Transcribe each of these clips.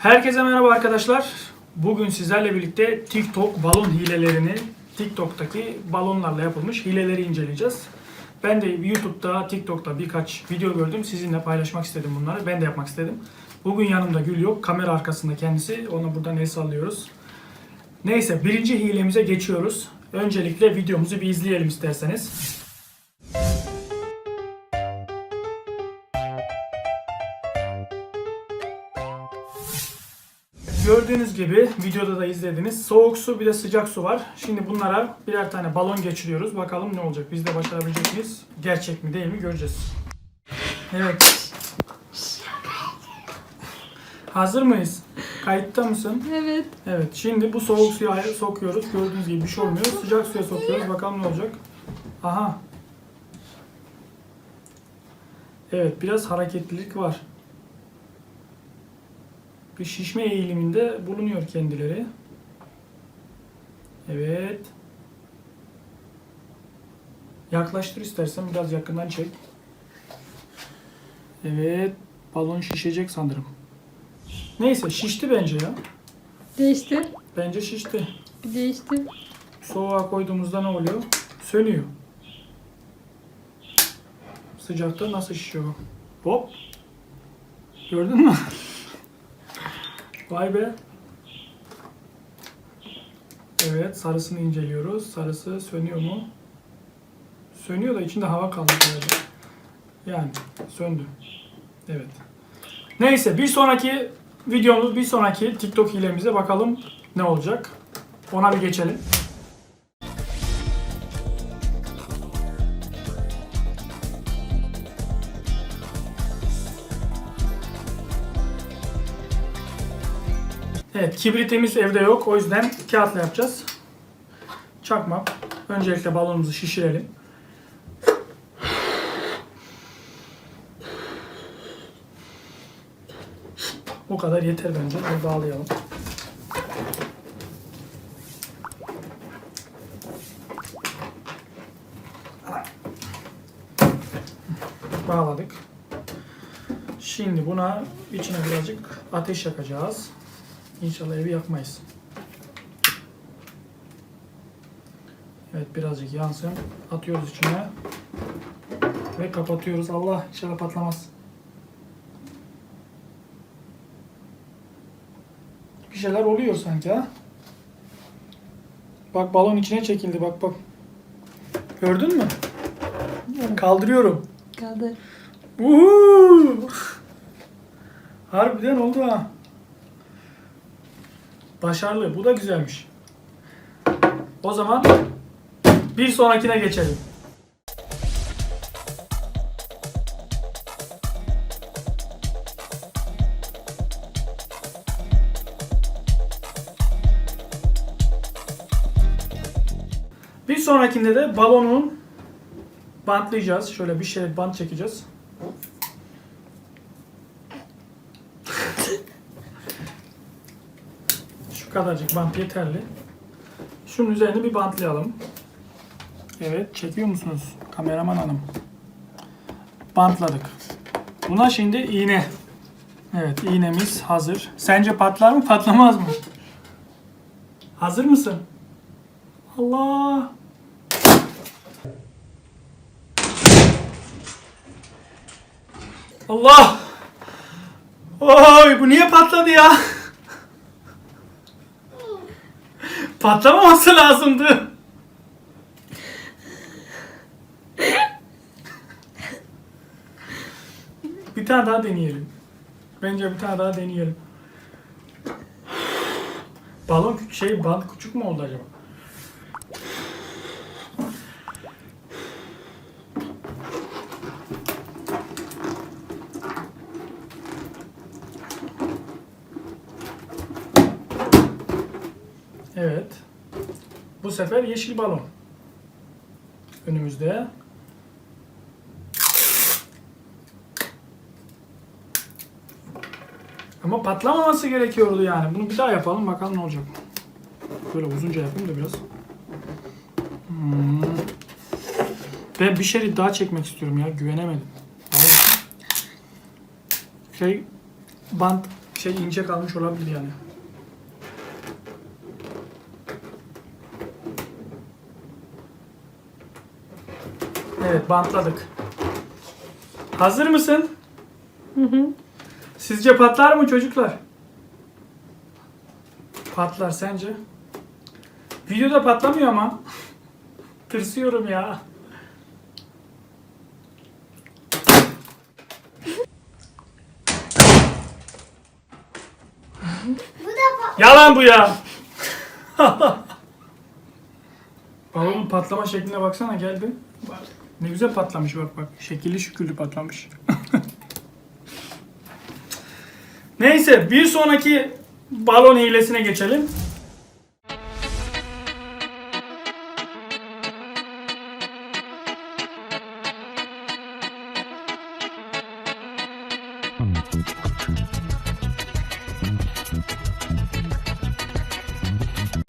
Herkese merhaba arkadaşlar. Bugün sizlerle birlikte TikTok balon hilelerini, TikTok'taki balonlarla yapılmış hileleri inceleyeceğiz. Ben de YouTube'da, TikTok'ta birkaç video gördüm. Sizinle paylaşmak istedim bunları. Ben de yapmak istedim. Bugün yanımda Gül yok. Kamera arkasında kendisi. Ona buradan el sallıyoruz. Neyse birinci hilemize geçiyoruz. Öncelikle videomuzu bir izleyelim isterseniz. Gördüğünüz gibi videoda da izlediniz. Soğuk su bir de sıcak su var. Şimdi bunlara birer tane balon geçiriyoruz. Bakalım ne olacak? Biz de başarabilecek miyiz? Gerçek mi değil mi göreceğiz. Evet. Hazır mıyız? Kayıtta mısın? Evet. Evet. Şimdi bu soğuk suya sokuyoruz. Gördüğünüz gibi bir şey olmuyor. Sıcak suya sokuyoruz. Bakalım ne olacak. Aha. Evet. Biraz hareketlilik var. Bir şişme eğiliminde bulunuyor kendileri. Evet. Yaklaştır istersen biraz yakından çek. Evet. Balon şişecek sanırım. Neyse şişti bence ya. Değiştir. Bence şişti. Bir değiştir. Soğuğa koyduğumuzda ne oluyor? Sönüyor. Sıcakta nasıl şişiyor? Hop. Gördün mü? Vay be. Evet sarısını inceliyoruz. Sarısı sönüyor mu? Sönüyor da içinde hava kaldı. herhalde. Yani söndü. Evet. Neyse bir sonraki videomuz, bir sonraki TikTok hilemize bakalım ne olacak. Ona bir geçelim. Evet, kibritimiz evde yok. O yüzden kağıtla yapacağız. Çakmak. Öncelikle balonumuzu şişirelim. Bu kadar yeter bence. Bunu bağlayalım. Bağladık. Şimdi buna içine birazcık ateş yakacağız. İnşallah evi yakmayız. Evet birazcık yansın. Atıyoruz içine. Ve kapatıyoruz. Allah inşallah patlamaz. Bir şeyler oluyor sanki ha. Bak balon içine çekildi bak bak. Gördün mü? Kaldırıyorum. Kaldır. Uhu! Harbiden oldu ha. Başarılı. Bu da güzelmiş. O zaman bir sonrakine geçelim. Bir sonrakinde de balonun bantlayacağız. Şöyle bir şey bant çekeceğiz. Kadarcık bant yeterli. Şunun üzerine bir bantlayalım. Evet, çekiyor musunuz kameraman hanım? Bantladık. Buna şimdi iğne. Evet, iğnemiz hazır. Sence patlar mı, patlamaz mı? Hazır mısın? Allah! Allah! Oy, bu niye patladı ya? Patlamaması lazımdı. bir tane daha deneyelim. Bence bir tane daha deneyelim. Balon kü- şey bant küçük mü oldu acaba? Evet. Bu sefer yeşil balon. Önümüzde. Ama patlamaması gerekiyordu yani. Bunu bir daha yapalım bakalım ne olacak. Böyle uzunca yapayım da biraz. Hmm. Ben bir şerit daha çekmek istiyorum ya. Güvenemedim. Tamam. Şey bant şey ince kalmış olabilir yani. Evet bantladık. Hazır mısın? Hı hı. Sizce patlar mı çocuklar? Patlar sence? Videoda patlamıyor ama. Tırsıyorum ya. Bu da bak. Yalan bu ya. Balonun patlama şekline baksana geldi. Bak, Ne güzel patlamış bak bak. Şekilli şükürlü patlamış. Neyse bir sonraki balon hilesine geçelim.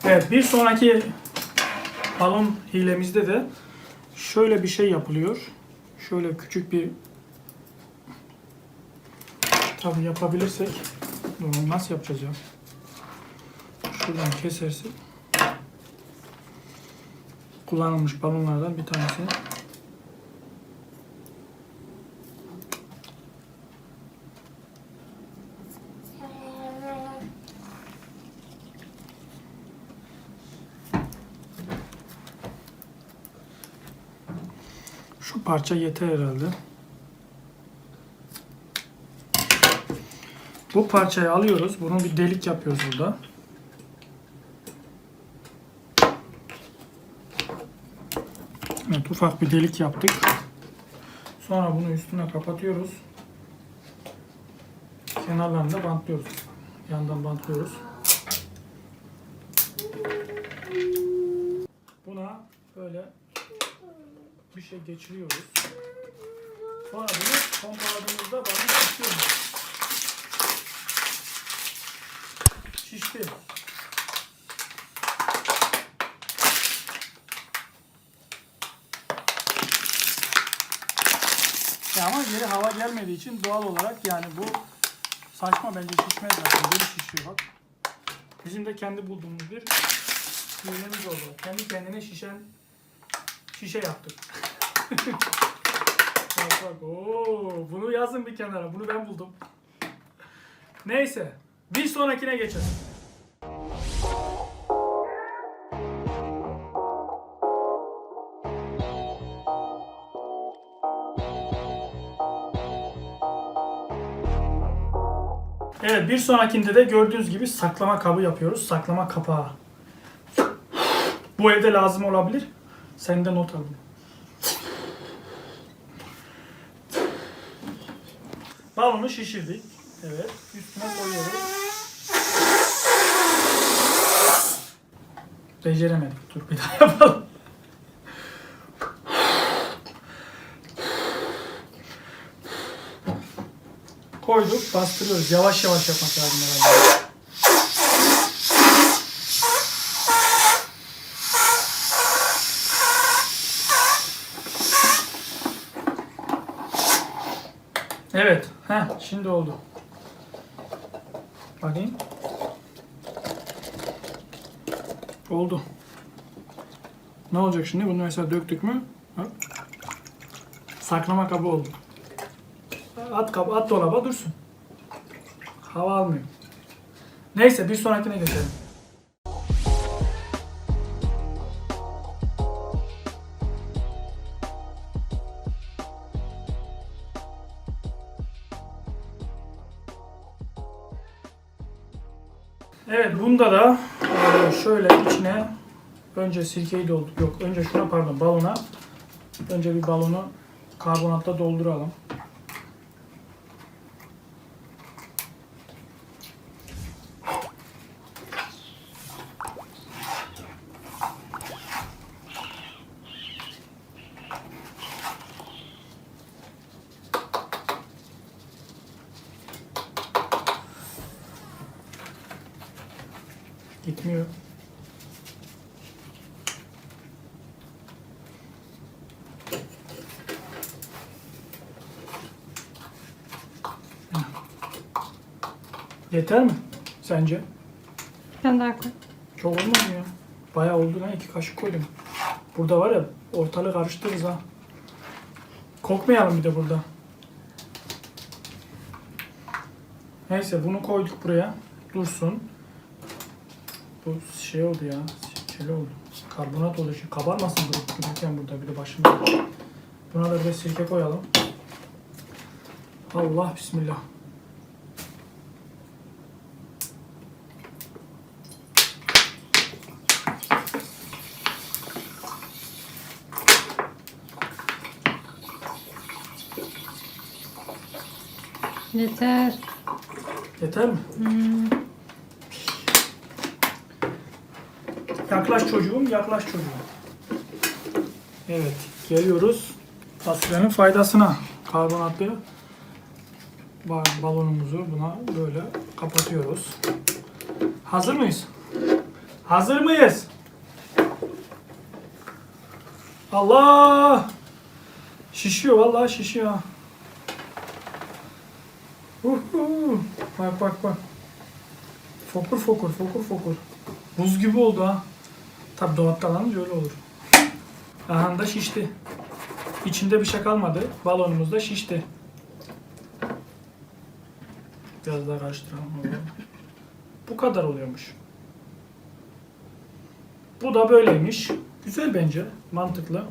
Evet bir sonraki balon hilemizde de şöyle bir şey yapılıyor. Şöyle küçük bir tabi yapabilirsek nasıl yapacağız ya? Şuradan kesersek kullanılmış balonlardan bir tanesi. Şu parça yeter herhalde. Bu parçayı alıyoruz. Bunu bir delik yapıyoruz burada. Evet ufak bir delik yaptık. Sonra bunu üstüne kapatıyoruz. Kenarlarını da bantlıyoruz. Yandan bantlıyoruz. Bir şey geçiriyoruz. Sonra bunu pompaladığımızda balon şişiyor. Şişti. Ya ama geri hava gelmediği için doğal olarak yani bu saçma bence şişmez zaten. Böyle şişiyor bak. Bizim de kendi bulduğumuz bir hilemiz oldu. Kendi kendine şişen şişe yaptık. bak bak. Oo, bunu yazın bir kenara. Bunu ben buldum. Neyse. Bir sonrakine geçelim. Evet bir sonrakinde de gördüğünüz gibi saklama kabı yapıyoruz. Saklama kapağı. Bu evde lazım olabilir. Sen de not al bunu. Balonu şişirdik. Evet. Üstüne koyuyoruz. Beceremedik. Dur bir daha yapalım. Koyduk, bastırıyoruz. Yavaş yavaş yapmak lazım herhalde. Evet. Şimdi oldu. Bakayım. Oldu. Ne olacak şimdi? Bunu mesela döktük mü? Saklama kabı oldu. At kabı, at dolaba dursun. Hava almıyor. Neyse bir sonrakine geçelim. Evet bunda da şöyle içine önce sirkeyi doldur yok önce şuna pardon balona önce bir balonu karbonatla dolduralım. Yeter mi? Sence? Ben daha koy. Çok olmaz mı ya? Bayağı oldu lan. iki kaşık koydum. Burada var ya ortalığı karıştırırız ha. Kokmayalım bir de burada. Neyse bunu koyduk buraya. Dursun. Bu şey oldu ya. Sirkeli oldu. Karbonat oldu. Şimdi kabarmasın durup dururken burada bir de başında. Buna da biraz sirke koyalım. Allah bismillah. Yeter. Yeter mi? Hmm. Yaklaş çocuğum, yaklaş çocuğum. Evet, geliyoruz fasulyenin faydasına. Karbonatlı ba- balonumuzu buna böyle kapatıyoruz. Hazır mıyız? Hazır mıyız? Allah! Şişiyor vallahi şişiyor. Uhu. Bak bak bak. Fokur fokur fokur fokur. Buz gibi oldu ha. Tabi dolapta alınca öyle olur. Aha da şişti. İçinde bir şey kalmadı. Balonumuz da şişti. Biraz daha karıştıralım. Bu kadar oluyormuş. Bu da böyleymiş. Güzel bence. Mantıklı.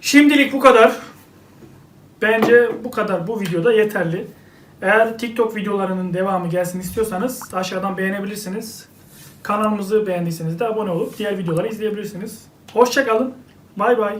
Şimdilik bu kadar. Bence bu kadar bu videoda yeterli. Eğer TikTok videolarının devamı gelsin istiyorsanız aşağıdan beğenebilirsiniz. Kanalımızı beğendiyseniz de abone olup diğer videoları izleyebilirsiniz. Hoşçakalın. Bay bay.